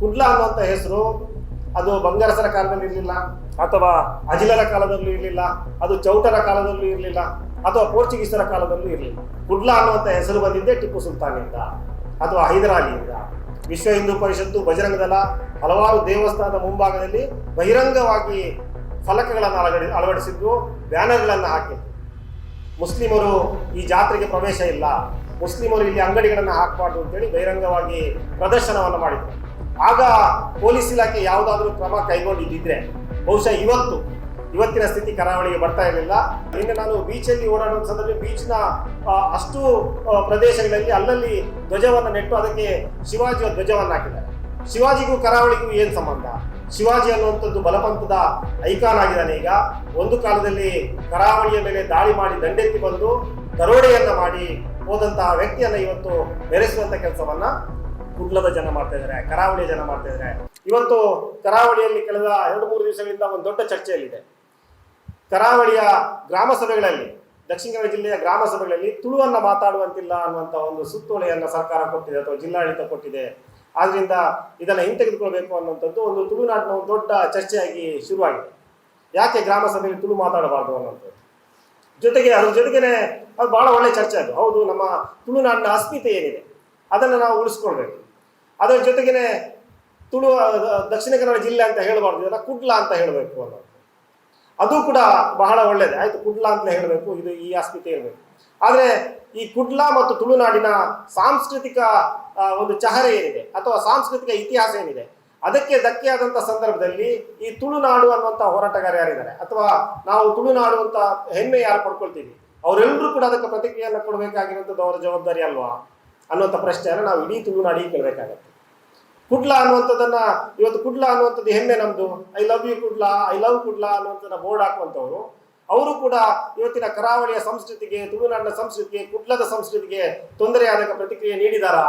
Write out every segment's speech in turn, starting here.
ಕುಡ್ಲ ಅನ್ನುವಂಥ ಹೆಸರು, ಅದು ಬಂಗಾರಸರ ಕಾಲದಲ್ಲಿ ಇರಲಿಲ್ಲ, ಅಥವಾ ಅಜಿಲರ ಕಾಲದಲ್ಲೂ ಇರಲಿಲ್ಲ, ಅದು ಚೌಟರ ಕಾಲದಲ್ಲೂ ಇರಲಿಲ್ಲ, ಅಥವಾ ಪೋರ್ಚುಗೀಸರ ಕಾಲದಲ್ಲೂ ಇರಲಿಲ್ಲ. ಕುಡ್ಲ ಅನ್ನುವಂಥ ಹೆಸರು ಬಂದಿದ್ದೇ ಟಿಪ್ಪು ಸುಲ್ತಾನಿಂದ, ಅಥವಾ ಹೈದರಾಲಿಯಿಂದ. ವಿಶ್ವ ಹಿಂದೂ ಪರಿಷತ್ತು ಬಜರಂಗ ದಳ ಹಲವಾರು ದೇವಸ್ಥಾನದ ಮುಂಭಾಗದಲ್ಲಿ ಬಹಿರಂಗವಾಗಿ ಫಲಕಗಳನ್ನು ಅಳಗಡಿ, ಅಳವಡಿಸಿದ್ದು, ಬ್ಯಾನರ್ಗಳನ್ನು ಹಾಕಿದ್ದು. ಮುಸ್ಲಿಮರು ಈ ಜಾತ್ರೆಗೆ ಪ್ರವೇಶ ಇಲ್ಲ. ಮುಸ್ಲಿಮರು ಇಲ್ಲಿ ಅಂಗಡಿಗಳನ್ನು ಹಾಕಬಾರ್ದು ಅಂತೇಳಿ ಬಹಿರಂಗವಾಗಿ ಪ್ರದರ್ಶನವನ್ನು ಮಾಡಿದ್ರು. ಆಗ ಪೊಲೀಸ್ ಇಲಾಖೆ ಯಾವುದಾದ್ರೂ ಕ್ರಮ ಕೈಗೊಂಡಿದ್ದಿದ್ರೆ ಬಹುಶಃ ಇವತ್ತು, ಇವತ್ತಿನ ಸ್ಥಿತಿ ಕರಾವಳಿಗೆ ಬರ್ತಾ ಇರಲಿಲ್ಲ. ಇನ್ನು ನಾನು ಬೀಚಲ್ಲಿ ಓಡಾಡುವ ಸಂದರ್ಭ ಬೀಚ್ನ ಅಷ್ಟು ಪ್ರದೇಶಗಳಲ್ಲಿ ಅಲ್ಲಲ್ಲಿ ಧ್ವಜವನ್ನು ನೆಟ್ಟು ಅದಕ್ಕೆ ಶಿವಾಜಿಯ ಧ್ವಜವನ್ನು ಹಾಕಿದ್ದಾರೆ. ಶಿವಾಜಿಗೂ ಕರಾವಳಿಗೂ ಏನು ಸಂಬಂಧ? ಶಿವಾಜಿ ಅನ್ನುವಂಥದ್ದು ಬಲಪಂಥದ ಐಕಾನ್ ಆಗಿದ್ದಾನೆ ಈಗ. ಒಂದು ಕಾಲದಲ್ಲಿ ಕರಾವಳಿಯ ಮೇಲೆ ದಾಳಿ ಮಾಡಿ ದಂಡೆತ್ತಿ ಬಂದು ದರೋಡೆಯನ್ನ ಮಾಡಿ ಹೋದಂತಹ ವ್ಯಕ್ತಿಯನ್ನು ಇವತ್ತು ಬೆರೆಸುವಂಥ ಕೆಲಸವನ್ನ ಕುಡ್ಲದ ಜನ ಮಾಡ್ತಾ ಇದ್ದಾರೆ ಕರಾವಳಿಯ ಜನ ಮಾಡ್ತಾ ಇದ್ದಾರೆ ಇವತ್ತು ಕರಾವಳಿಯಲ್ಲಿ ಕಳೆದ ಎರಡು ಮೂರು ದಿವಸಗಳಿಂದ ಒಂದು ದೊಡ್ಡ ಚರ್ಚೆಯಲ್ಲಿದೆ. ಕರಾವಳಿಯ ಗ್ರಾಮ ಸಭೆಗಳಲ್ಲಿ, ದಕ್ಷಿಣ ಕನ್ನಡ ಜಿಲ್ಲೆಯ ಗ್ರಾಮ ಸಭೆಗಳಲ್ಲಿ ತುಳುವನ್ನ ಮಾತಾಡುವಂತಿಲ್ಲ ಅನ್ನುವಂಥ ಒಂದು ಸುತ್ತೋಲೆಯನ್ನ ಸರ್ಕಾರ ಕೊಟ್ಟಿದೆ ಅಥವಾ ಜಿಲ್ಲಾಡಳಿತ ಕೊಟ್ಟಿದೆ. ಆದ್ರಿಂದ ಇದನ್ನ ಹಿಂತೆಗೆದುಕೊಳ್ಬೇಕು ಅನ್ನುವಂಥದ್ದು ಒಂದು ತುಳುನಾಡಿನ ಒಂದು ದೊಡ್ಡ ಚರ್ಚೆಯಾಗಿ ಶುರುವಾಗಿದೆ. ಯಾಕೆ ಗ್ರಾಮ ಸಭೆಯಲ್ಲಿ ತುಳು ಮಾತಾಡಬಾರ್ದು ಅನ್ನುವಂಥದ್ದು? ಜೊತೆಗೆ ಅದ್ರ ಜೊತೆಗೇನೆ ಅದು ಬಹಳ ಒಳ್ಳೆ ಚರ್ಚೆ ಅದು. ಹೌದು, ನಮ್ಮ ತುಳುನಾಡಿನ ಅಸ್ಮಿತೆ ಏನಿದೆ? ಅದನ್ನು ನಾವು ಉಳಿಸ್ಕೊಳ್ಬೇಕು. ಅದರ ಜೊತೆಗೇನೆ ತುಳು ದಕ್ಷಿಣ ಕನ್ನಡ ಜಿಲ್ಲೆ ಅಂತ ಹೇಳಬಾರ್ದು ಇದನ್ನ ಕುಡ್ಲ ಅಂತ ಹೇಳಬೇಕು ಅನ್ನೋದು. ಅದು ಕೂಡ ಬಹಳ ಒಳ್ಳೆಯದು ಆಯಿತು, ಕುಡ್ಲ ಅಂತ ಹೇಳಬೇಕು, ಇದು ಈ ಅಸ್ಮಿತೆ ಇರಬೇಕು ಆದರೆ ಈ ಕುಡ್ಲ ಮತ್ತು ತುಳುನಾಡಿನ ಸಾಂಸ್ಕೃತಿಕ ಒಂದು ಚಹರೆ ಏನಿದೆ, ಅಥವಾ ಸಾಂಸ್ಕೃತಿಕ ಇತಿಹಾಸ ಏನಿದೆ, ಅದಕ್ಕೆ ಧಕ್ಕೆಯಾದಂಥ ಸಂದರ್ಭದಲ್ಲಿ ಈ ತುಳುನಾಡು ಅನ್ನುವಂಥ ಹೋರಾಟಗಾರ ಯಾರಿದ್ದಾರೆ? ಅಥವಾ ನಾವು ತುಳುನಾಡು ಅಂತ ಹೆಮ್ಮೆ ಯಾರು ಪಡ್ಕೊಳ್ತೀವಿ? ಅವರೆಲ್ಲರೂ ಕೂಡ ಅದಕ್ಕೆ ಪ್ರತಿಕ್ರಿಯೆಯನ್ನು ಕೊಡಬೇಕಾಗಿರುವಂಥದ್ದು ಅವರ ಜವಾಬ್ದಾರಿ ಅಲ್ವಾ ಅನ್ನುವಂಥ ಪ್ರಶ್ನೆಯನ್ನು ನಾವು ಇಡೀ ತುಳುನಾಡಿಗೆ ಕೇಳಬೇಕಾಗತ್ತೆ. ಕುಡ್ಲ ಅನ್ನುವಂಥದ್ದನ್ನ, ಇವತ್ತು ಕುಡ್ಲ ಅನ್ನುವಂಥದ್ದು ಹೆಮ್ಮೆ ನಮ್ದು. I love you Kudla I love Kudla ಅನ್ನುವಂಥದ್ದನ್ನ ಬೋರ್ಡ್ ಹಾಕುವಂಥವ್ರು. ಅವರು ಕೂಡ ಇವತ್ತಿನ ಕರಾವಳಿಯ ಸಂಸ್ಕೃತಿಗೆ, ತುಳುನಾಡಿನ ಸಂಸ್ಕೃತಿಗೆ, ಕುಡ್ಲದ ಸಂಸ್ಕೃತಿಗೆ ತೊಂದರೆಯಾದಾಗ ಪ್ರತಿಕ್ರಿಯೆ ನೀಡಿದಾರಾ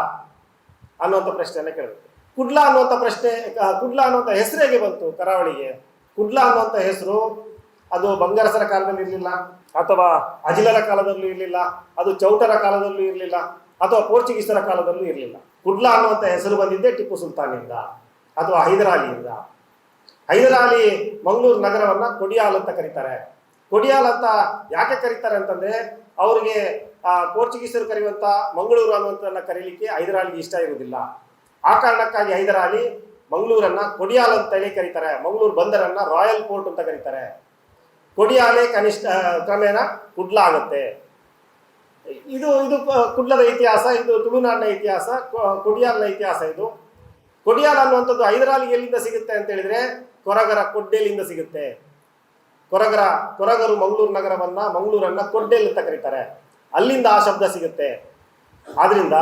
ಅನ್ನುವಂಥ ಪ್ರಶ್ನೆಯನ್ನ ಕೇಳಬೇಕು. ಕುಡ್ಲ ಅನ್ನುವಂಥ ಪ್ರಶ್ನೆ ಕುಡ್ಲ ಅನ್ನುವಂಥ ಹೆಸರು ಹೇಗೆ ಬಂತು ಕರಾವಳಿಗೆ. ಕುಡ್ಲ ಅನ್ನುವಂಥ ಹೆಸರು, ಅದು ಬಂಗಾರಸರ ಕಾಲದಲ್ಲಿ ಇರಲಿಲ್ಲ, ಅಥವಾ ಅಜಿಲರ ಕಾಲದಲ್ಲೂ ಇರಲಿಲ್ಲ, ಅದು ಚೌಟರ ಕಾಲದಲ್ಲೂ ಇರಲಿಲ್ಲ, ಅಥವಾ ಪೋರ್ಚುಗೀಸರ ಕಾಲದಲ್ಲೂ ಇರಲಿಲ್ಲ. ಕುಡ್ಲ ಅನ್ನುವಂಥ ಹೆಸರು ಬಂದಿದ್ದೇ ಟಿಪ್ಪು ಸುಲ್ತಾನಿಂದ, ಅಥವಾ ಹೈದರಾಲಿಯಿಂದ. ಹೈದರಾಲಿ ಮಂಗಳೂರು ನಗರವನ್ನ ಕೊಡಿಯಾಲ್ ಅಂತ ಕರೀತಾರೆ. ಕೊಡಿಯಾಲ್ ಅಂತ ಯಾಕೆ ಕರೀತಾರೆ ಅಂತಂದ್ರೆ, ಅವರಿಗೆ ಪೋರ್ಚುಗೀಸರು ಕರೆಯುವಂತ ಮಂಗಳೂರು ಅನ್ನುವಂಥದ್ದನ್ನು ಕರೀಲಿಕ್ಕೆ ಹೈದರಾಲಿಗೆ ಇಷ್ಟ ಇರುವುದಿಲ್ಲ. ಆ ಕಾರಣಕ್ಕಾಗಿ ಹೈದರಾಲಿ ಮಂಗಳೂರನ್ನ ಕೊಡಿಯಾಲ್ ಅಂತ ಹೇಳಿ ಕರೀತಾರೆ. ಮಂಗಳೂರು ಬಂದರನ್ನ ರಾಯಲ್ ಪೋರ್ಟ್ ಅಂತ ಕರೀತಾರೆ. ಕೊಡಿಯಾಲೆ ಕನಿಷ್ಠ ಕ್ರಮೇಣ ಕುಡ್ಲ ಆಗುತ್ತೆ. ಇದು ಇದು ಕುಡ್ಲದ ಇತಿಹಾಸ, ಇದು ತುಳುನಾಡಿನ ಇತಿಹಾಸ ಕೊಡಿಯಾಲ್ನ ಇತಿಹಾಸ ಇದು. ಕೊಡಿಯಾಲ್ ಅನ್ನುವಂಥದ್ದು ಹೈದರಾಲಿ ಎಲ್ಲಿಂದ ಸಿಗುತ್ತೆ ಅಂತ ಹೇಳಿದ್ರೆ, ಕೊರಗರ ಕೊಡ್ಡೇಲಿಂದ ಸಿಗುತ್ತೆ. ಕೊರಗರ, ಕೊರಗರು ಮಂಗಳೂರು ನಗರವನ್ನ, ಮಂಗಳೂರನ್ನ ಕೊಡ್ಡೇಲ್ ಅಂತ ಕರೀತಾರೆ. ಅಲ್ಲಿಂದ ಆ ಶಬ್ದ ಸಿಗುತ್ತೆ. ಆದ್ರಿಂದ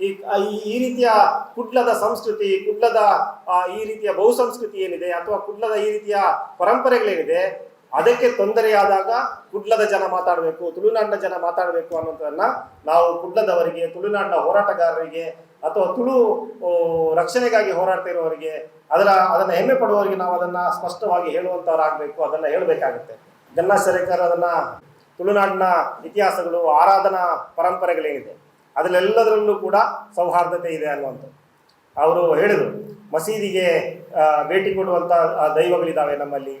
ಈ- ಈ ರೀತಿಯ ಕುಡ್ಲದ ಸಂಸ್ಕೃತಿ, ಕುಡ್ಲದ ಈ ರೀತಿಯ ಬಹುಸಂಸ್ಕೃತಿ ಏನಿದೆ, ಅಥವಾ ಕುಡ್ಲದ ಈ ರೀತಿಯ ಪರಂಪರೆಗಳೇನಿದೆ ಅದಕ್ಕೆ ತೊಂದರೆಯಾದಾಗ ಕುಡ್ಲದ ಜನ ಮಾತಾಡಬೇಕು, ತುಳುನಾಡಿನ ಜನ ಮಾತಾಡಬೇಕು ಅನ್ನೋದನ್ನ ನಾವು ಕುಡ್ಲದವರಿಗೆ, ತುಳುನಾಡಿನ ಹೋರಾಟಗಾರರಿಗೆ ಅಥವಾ ತುಳು ರಕ್ಷಣೆಗಾಗಿ ಹೋರಾಡ್ತಾ ಇರೋರಿಗೆ, ಅದರ, ಅದನ್ನ ಹೆಮ್ಮೆ ಪಡುವವರಿಗೆ ನಾವು ಅದನ್ನ ಸ್ಪಷ್ಟವಾಗಿ ಹೇಳುವಂತವರಾಗಬೇಕು, ಅದನ್ನ ಹೇಳಬೇಕಾಗುತ್ತೆ. ಗನ್ನ ಸರ್ಕಾರ ಅದನ್ನ ತುಳುನಾಡಿನ ಇತಿಹಾಸಗಳು, ಆರಾಧನಾ ಪರಂಪರೆಗಳೇನಿದೆ, ಅದರಲ್ಲೆಲ್ಲದರಲ್ಲೂ ಕೂಡ ಸೌಹಾರ್ದತೆ ಇದೆ ಅನ್ನುವಂಥ ಅವರು ಹೇಳಿದರು, ಮಸೀದಿಗೆ ಭೇಟಿ ಕೊಡುವಂಥ ದೈವಗಳಿದ್ದಾವೆ ನಮ್ಮಲ್ಲಿ.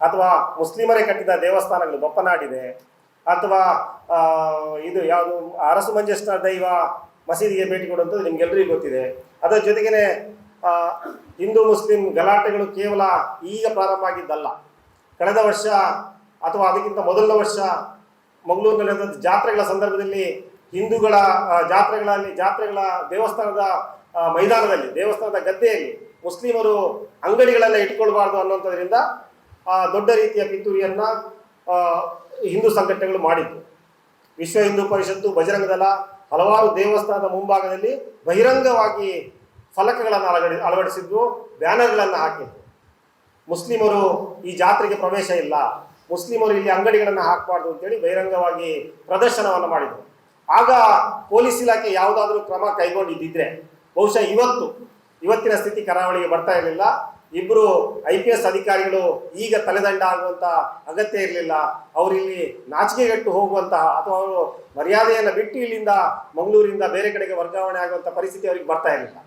ಅಥವಾ ಮುಸ್ಲಿಮರೇ ಕಟ್ಟಿದ ದೇವಸ್ಥಾನಗಳು ಬಪ್ಪನಾಡಿದೆ ಅಥವಾ ಇದು ಯಾವುದು ಅರಸು ಮಂಜೇಶ್ವರ ದೈವ ಮಸೀದಿಗೆ ಭೇಟಿ ಕೊಡುವಂಥದ್ದು ನಿಮ್ಗೆಲ್ಲರಿಗೂ ಗೊತ್ತಿದೆ. ಅದರ ಜೊತೆಗೇನೆ ಹಿಂದೂ ಮುಸ್ಲಿಂ ಗಲಾಟೆಗಳು ಕೇವಲ ಈಗ ಪ್ರಾರಂಭ ಆಗಿದ್ದಲ್ಲ. ಕಳೆದ ವರ್ಷ ಅಥವಾ ಅದಕ್ಕಿಂತ ಮೊದಲ ವರ್ಷ ಮಂಗಳೂರಿನಲ್ಲಿ ಜಾತ್ರೆಗಳ ಸಂದರ್ಭದಲ್ಲಿ ಹಿಂದೂಗಳ ಜಾತ್ರೆಗಳಲ್ಲಿ ಜಾತ್ರೆಗಳ ದೇವಸ್ಥಾನದ ಮೈದಾನದಲ್ಲಿ ದೇವಸ್ಥಾನದ ಗದ್ದೆಯಲ್ಲಿ ಮುಸ್ಲಿಮರು ಅಂಗಡಿಗಳೆಲ್ಲ ಇಟ್ಕೊಳ್ಬಾರ್ದು ಅನ್ನುವಂಥದ್ರಿಂದ ಆ, ದೊಡ್ಡ ರೀತಿಯ ಪಿತೂರಿಯನ್ನ ಹಿಂದೂ ಸಂಘಟನೆಗಳು ಮಾಡಿದ್ದು. ವಿಶ್ವ ಹಿಂದೂ ಪರಿಷತ್ತು, ಬಜರಂಗ ದಳ, ಹಲವಾರು ದೇವಸ್ಥಾನದ ಮುಂಭಾಗದಲ್ಲಿ ಬಹಿರಂಗವಾಗಿ ಫಲಕಗಳನ್ನು ಅಳಗಡಿ, ಅಳವಡಿಸಿದ್ದು, ಬ್ಯಾನರ್ಗಳನ್ನು ಹಾಕಿದ್ದು. ಮುಸ್ಲಿಮರು ಈ ಜಾತ್ರೆಗೆ ಪ್ರವೇಶ ಇಲ್ಲ. ಮುಸ್ಲಿಮರು ಇಲ್ಲಿ ಅಂಗಡಿಗಳನ್ನು ಹಾಕಬಾರ್ದು ಅಂತೇಳಿ ಬಹಿರಂಗವಾಗಿ ಪ್ರದರ್ಶನವನ್ನು ಮಾಡಿದರು. ಆಗ ಪೊಲೀಸ್ ಇಲಾಖೆ ಯಾವುದಾದ್ರೂ ಕ್ರಮ ಕೈಗೊಂಡಿದ್ದಿದ್ರೆ, ಬಹುಶಃ ಇವತ್ತು, ಇವತ್ತಿನ ಸ್ಥಿತಿ ಕರಾವಳಿಗೆ ಬರ್ತಾ ಇರಲಿಲ್ಲ. ಇಬ್ಬರು ಐ ಪಿ ಎಸ್ ಅಧಿಕಾರಿಗಳು ಈಗ ತಲೆದಂಡ ಆಗುವಂತ ಅಗತ್ಯ ಇರಲಿಲ್ಲ. ಅವರು ಇಲ್ಲಿ ನಾಚಿಕೆಗೆಟ್ಟು ಹೋಗುವಂತಹ ಅಥವಾ ಅವರು ಮರ್ಯಾದೆಯನ್ನು ಬಿಟ್ಟು ಇಲ್ಲಿಂದ ಮಂಗಳೂರಿಂದ ಬೇರೆ ಕಡೆಗೆ ವರ್ಗಾವಣೆ ಆಗುವಂಥ ಪರಿಸ್ಥಿತಿ ಅವರಿಗೆ ಬರ್ತಾ ಇರಲಿಲ್ಲ.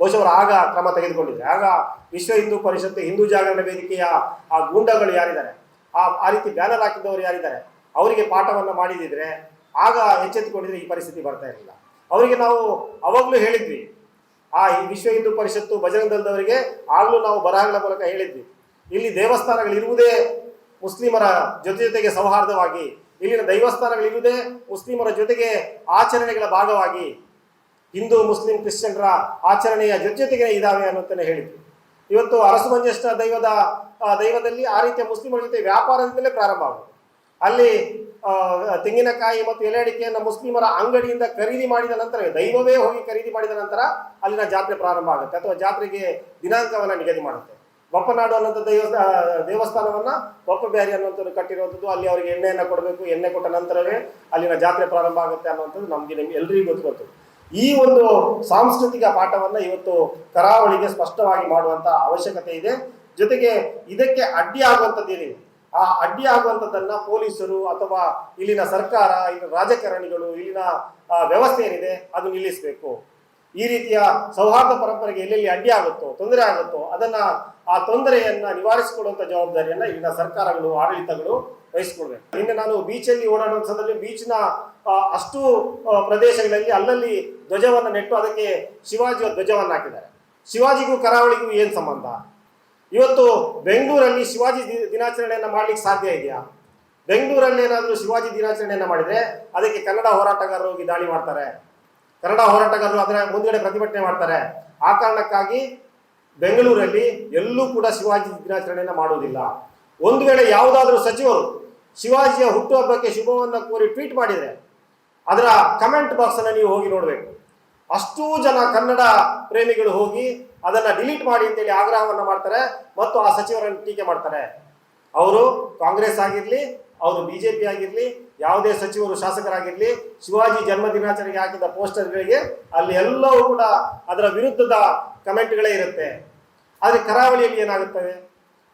ಬಹುಶಃ ಅವರು ಆಗ ಕ್ರಮ ತೆಗೆದುಕೊಂಡಿದ್ದಾರೆ ಆಗ ವಿಶ್ವ ಹಿಂದೂ ಪರಿಷತ್ತು ಹಿಂದೂ ಜಾಗರಣ ವೇದಿಕೆಯ ಆ ಗೂಂಡಗಳು ಯಾರಿದ್ದಾರೆ? ಆ ಆ ರೀತಿ ಬ್ಯಾನರ್ ಹಾಕಿದ್ದವರು ಯಾರಿದ್ದಾರೆ? ಅವರಿಗೆ ಪಾಠವನ್ನು ಮಾಡಿದಿದ್ರೆ ಆಗ ಎಚ್ಚೆತ್ತುಕೊಂಡಿದ್ರೆ ಈ ಪರಿಸ್ಥಿತಿ ಬರ್ತಾ ಇರಲಿಲ್ಲ. ಅವರಿಗೆ ನಾವು ಅವಾಗಲೂ ಹೇಳಿದ್ವಿ ಆ ವಿಶ್ವ ಹಿಂದೂ ಪರಿಷತ್ತು ಬಜರಂಗ ದಳದವರಿಗೆ ಆಗಲೂ ನಾವು ಬರಹಗಳ ಮೂಲಕ ಹೇಳಿದ್ವಿ. ಇಲ್ಲಿ ದೇವಸ್ಥಾನಗಳಿರುವುದೇ ಮುಸ್ಲಿಮರ ಜೊತೆ ಜೊತೆಗೆ ಸೌಹಾರ್ದವಾಗಿ, ಇಲ್ಲಿನ ದೈವಸ್ಥಾನಗಳಿರುವುದೇ ಮುಸ್ಲಿಮರ ಜೊತೆಗೆ ಆಚರಣೆಗಳ ಭಾಗವಾಗಿ, ಹಿಂದೂ ಮುಸ್ಲಿಂ ಕ್ರಿಶ್ಚಿಯನ್ರ ಆಚರಣೆಯ ಜೊತೆ ಜೊತೆಗೆ ಇದ್ದಾವೆ ಅನ್ನೋದನ್ನ ಹೇಳಿದ್ವಿ. ಇವತ್ತು ಅರಸು ಮಂಜೇಶ್ವರ ದೈವದ ದೈವದಲ್ಲಿ ಆ ರೀತಿಯ ಮುಸ್ಲಿಮರ ಜೊತೆ ವ್ಯಾಪಾರದಿಂದಲೇ ಪ್ರಾರಂಭ ಆಗುತ್ತೆ ಅಲ್ಲಿ ತೆಂಗಿನಕಾಯಿ ಮತ್ತು ಎಲೆ ಅಡಿಕೆಯನ್ನು ಮುಸ್ಲಿಮರ ಅಂಗಡಿಯಿಂದ ಖರೀದಿ ಮಾಡಿದ ನಂತರ, ದೈವವೇ ಹೋಗಿ ಖರೀದಿ ಮಾಡಿದ ನಂತರ ಅಲ್ಲಿನ ಜಾತ್ರೆ ಪ್ರಾರಂಭ ಆಗುತ್ತೆ ಅಥವಾ ಜಾತ್ರೆಗೆ ದಿನಾಂಕವನ್ನು ನಿಗದಿ ಮಾಡುತ್ತೆ. ಬಪ್ಪನಾಡು ಅನ್ನೋಂಥ ದೈವ ದೇವಸ್ಥಾನವನ್ನು ದೇವಸ್ಥಾನವನ್ನ ಅನ್ನೋಂಥದ್ದು ಕಟ್ಟಿರುವಂಥದ್ದು, ಅಲ್ಲಿ ಅವರಿಗೆ ಎಣ್ಣೆಯನ್ನು ಕೊಡಬೇಕು, ಎಣ್ಣೆ ಕೊಟ್ಟ ನಂತರವೇ ಅಲ್ಲಿನ ಜಾತ್ರೆ ಪ್ರಾರಂಭ ಆಗುತ್ತೆ ಅನ್ನುವಂಥದ್ದು ನಮಗೆ ನಿಮ್ಗೆ ಎಲ್ರಿಗೂ ಗೊತ್ತು. ಗೊತ್ತು ಈ ಒಂದು ಸಾಂಸ್ಕೃತಿಕ ಪಾಠವನ್ನು ಇವತ್ತು ಕರಾವಳಿಗೆ ಸ್ಪಷ್ಟವಾಗಿ ಮಾಡುವಂತ ಅವಶ್ಯಕತೆ ಇದೆ. ಜೊತೆಗೆ ಇದಕ್ಕೆ ಅಡ್ಡಿ ಆಗುವಂಥದ್ದು ಏನಿದೆ? ಆ ಅಡ್ಡಿ ಆಗುವಂಥದ್ದನ್ನ ಪೊಲೀಸರು ಅಥವಾ ಇಲ್ಲಿನ ಸರ್ಕಾರ, ಇಲ್ಲಿನ ರಾಜಕಾರಣಿಗಳು, ಇಲ್ಲಿನ ವ್ಯವಸ್ಥೆ ಏನಿದೆ ಅದು ನಿಲ್ಲಿಸಬೇಕು. ಈ ರೀತಿಯ ಸೌಹಾರ್ದ ಪರಂಪರೆಗೆ ಎಲ್ಲೆಲ್ಲಿ ಅಡ್ಡಿ ಆಗುತ್ತೋ, ತೊಂದರೆ ಆಗುತ್ತೋ, ಅದನ್ನ ಆ ತೊಂದರೆಯನ್ನ ನಿವಾರಿಸಿಕೊಡುವಂತ ಜವಾಬ್ದಾರಿಯನ್ನ ಇಲ್ಲಿನ ಸರ್ಕಾರಗಳು, ಆಡಳಿತಗಳು ವಹಿಸಿಕೊಳ್ಬೇಕು ನಿನ್ನೆ ನಾನು ಬೀಚಲ್ಲಿ ಓಡಾಡುವ ಸಂದರ್ಭದಲ್ಲಿ ಬೀಚ್ನ ಅಷ್ಟು ಪ್ರದೇಶಗಳಲ್ಲಿ ಅಲ್ಲಲ್ಲಿ ಧ್ವಜವನ್ನು ನೆಟ್ಟು ಅದಕ್ಕೆ ಶಿವಾಜಿಯ ಧ್ವಜವನ್ನು ಹಾಕಿದ್ದಾರೆ. ಶಿವಾಜಿಗೂ ಕರಾವಳಿಗೂ ಏನು ಸಂಬಂಧ? ಇವತ್ತು ಬೆಂಗಳೂರಲ್ಲಿ ಶಿವಾಜಿ ದಿನಾಚರಣೆಯನ್ನು ಮಾಡ್ಲಿಕ್ಕೆ ಸಾಧ್ಯ ಇದೆಯಾ? ಬೆಂಗಳೂರಲ್ಲಿ ಏನಾದರೂ ಶಿವಾಜಿ ದಿನಾಚರಣೆಯನ್ನು ಮಾಡಿದರೆ ಅದಕ್ಕೆ ಕನ್ನಡ ಹೋರಾಟಗಾರರು ಹೋಗಿ ದಾಳಿ ಮಾಡ್ತಾರೆ. ಕನ್ನಡ ಹೋರಾಟಗಾರರು ಅದರ ಮುಂದುಗಡೆ ಪ್ರತಿಭಟನೆ ಮಾಡ್ತಾರೆ. ಆ ಕಾರಣಕ್ಕಾಗಿ ಬೆಂಗಳೂರಲ್ಲಿ ಎಲ್ಲೂ ಕೂಡ ಶಿವಾಜಿ ದಿನಾಚರಣೆಯನ್ನು ಮಾಡುವುದಿಲ್ಲ ಒಂದು ವೇಳೆ ಯಾವುದಾದ್ರೂ ಸಚಿವರು ಶಿವಾಜಿಯ ಹುಟ್ಟುಹಬ್ಬಕ್ಕೆ ಶುಭವನ್ನು ಕೋರಿ ಟ್ವೀಟ್ ಮಾಡಿದರೆ ಅದರ ಕಮೆಂಟ್ ಬಾಕ್ಸನ್ನು ನೀವು ಹೋಗಿ ನೋಡಬೇಕು. ಅಷ್ಟೂ ಜನ ಕನ್ನಡ ಪ್ರೇಮಿಗಳು ಹೋಗಿ ಅದನ್ನ ಡಿಲೀಟ್ ಮಾಡಿ ಅಂತೇಳಿ ಆಗ್ರಹವನ್ನ ಮಾಡ್ತಾರೆ ಮತ್ತು ಆ ಸಚಿವರನ್ನು ಟೀಕೆ ಮಾಡ್ತಾರೆ. ಅವರು ಕಾಂಗ್ರೆಸ್ ಆಗಿರ್ಲಿ, ಅವರು ಬಿಜೆಪಿ ಆಗಿರ್ಲಿ, ಯಾವುದೇ ಸಚಿವರು ಶಾಸಕರಾಗಿರ್ಲಿ, ಶಿವಾಜಿ ಜನ್ಮ ದಿನಾಚರಣೆಗೆ ಹಾಕಿದ ಪೋಸ್ಟರ್ಗಳಿಗೆ ಅಲ್ಲಿ ಎಲ್ಲವೂ ಕೂಡ ಅದರ ವಿರುದ್ಧದ ಕಮೆಂಟ್ಗಳೇ ಇರುತ್ತೆ. ಆದರೆ ಕರಾವಳಿಯಲ್ಲಿ ಏನಾಗುತ್ತದೆ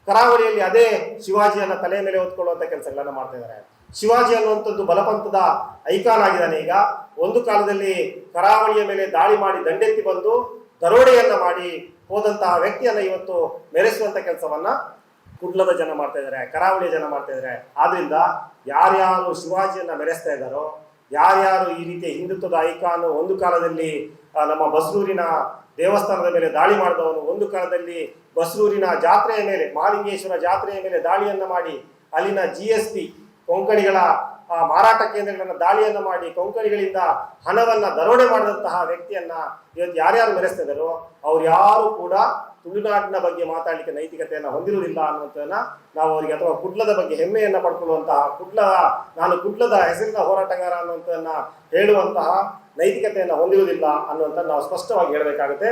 ಕರಾವಳಿಯಲ್ಲಿ ಅದೇ ಶಿವಾಜಿಯನ್ನ ತಲೆ ಮೇಲೆ ಹೊತ್ಕೊಳ್ಳುವಂತ ಕೆಲಸಗಳನ್ನ ಮಾಡ್ತಾ ಇದ್ದಾರೆ ಶಿವಾಜಿ ಅನ್ನುವಂಥದ್ದು ಬಲಪಂಥದ ಐಕಾನ್ ಆಗಿದ್ದಾನೆ ಈಗ. ಒಂದು ಕಾಲದಲ್ಲಿ ಕರಾವಳಿಯ ಮೇಲೆ ದಾಳಿ ಮಾಡಿ ದಂಡೆತ್ತಿ ಬಂದು ದರೋಡೆಯನ್ನ ಮಾಡಿ ಹೋದಂತಹ ವ್ಯಕ್ತಿಯನ್ನ ಇವತ್ತು ಮೆರೆಸುವಂತ ಕೆಲಸವನ್ನ ಕುಡ್ಲದ ಜನ ಮಾಡ್ತಾ ಇದ್ದಾರೆ ಕರಾವಳಿಯ ಜನ ಮಾಡ್ತಾ ಇದ್ದಾರೆ ಆದ್ರಿಂದ ಯಾರ್ಯಾರು ಶಿವಾಜಿಯನ್ನ ಮೆರೆಸ್ತಾ ಇದ್ದಾರೋ, ಯಾರ್ಯಾರು ಈ ರೀತಿಯ ಹಿಂದುತ್ವದ ಐಕಾನು ಒಂದು ಕಾಲದಲ್ಲಿ ನಮ್ಮ ಬಸ್ರೂರಿನ ದೇವಸ್ಥಾನದ ಮೇಲೆ ದಾಳಿ ಮಾಡಿದವನು ಒಂದು ಕಾಲದಲ್ಲಿ ಬಸ್ರೂರಿನ ಜಾತ್ರೆಯ ಮೇಲೆ, ಮಾಲಿಂಗೇಶ್ವರ ಜಾತ್ರೆಯ ಮೇಲೆ ದಾಳಿಯನ್ನ ಮಾಡಿ ಅಲ್ಲಿನ ಜಿ ಎಸ್ ಪಿ ಕೊಂಕಣಿಗಳ ಆ, ಮಾರಾಟ ಕೇಂದ್ರಗಳನ್ನು ದಾಳಿಯನ್ನು ಮಾಡಿ ಕೊಂಕಣಿಗಳಿಂದ ಹಣವನ್ನು ದರೋಡೆ ಮಾಡಿದಂತಹ ವ್ಯಕ್ತಿಯನ್ನ ಇವತ್ತು ಯಾರ್ಯಾರು ಮೆರೆಸ್ತಾ ಇದ್ದಾರೋ ಅವ್ರು ಯಾರು ಕೂಡ ತುಳುನಾಡಿನ ಬಗ್ಗೆ ಮಾತಾಡಲಿಕ್ಕೆ ನೈತಿಕತೆಯನ್ನು ಹೊಂದಿರುವುದಿಲ್ಲ ಅನ್ನುವಂಥದ್ದನ್ನ ನಾವು ಅವರಿಗೆ ಅಥವಾ ಕುಡ್ಲದ ಬಗ್ಗೆ ಹೆಮ್ಮೆಯನ್ನು ಪಡ್ಕೊಳ್ಳುವಂತಹ ಕುಡ್ಲ ನಾನು ಕುಡ್ಲದ ಹೆಸರಿನ ಹೋರಾಟಗಾರ ಅನ್ನುವಂಥದ್ದನ್ನ ಹೇಳುವಂತಹ ನೈತಿಕತೆಯನ್ನು ಹೊಂದಿರುವುದಿಲ್ಲ ಅನ್ನುವಂಥ ನಾವು ಸ್ಪಷ್ಟವಾಗಿ ಹೇಳಬೇಕಾಗುತ್ತೆ.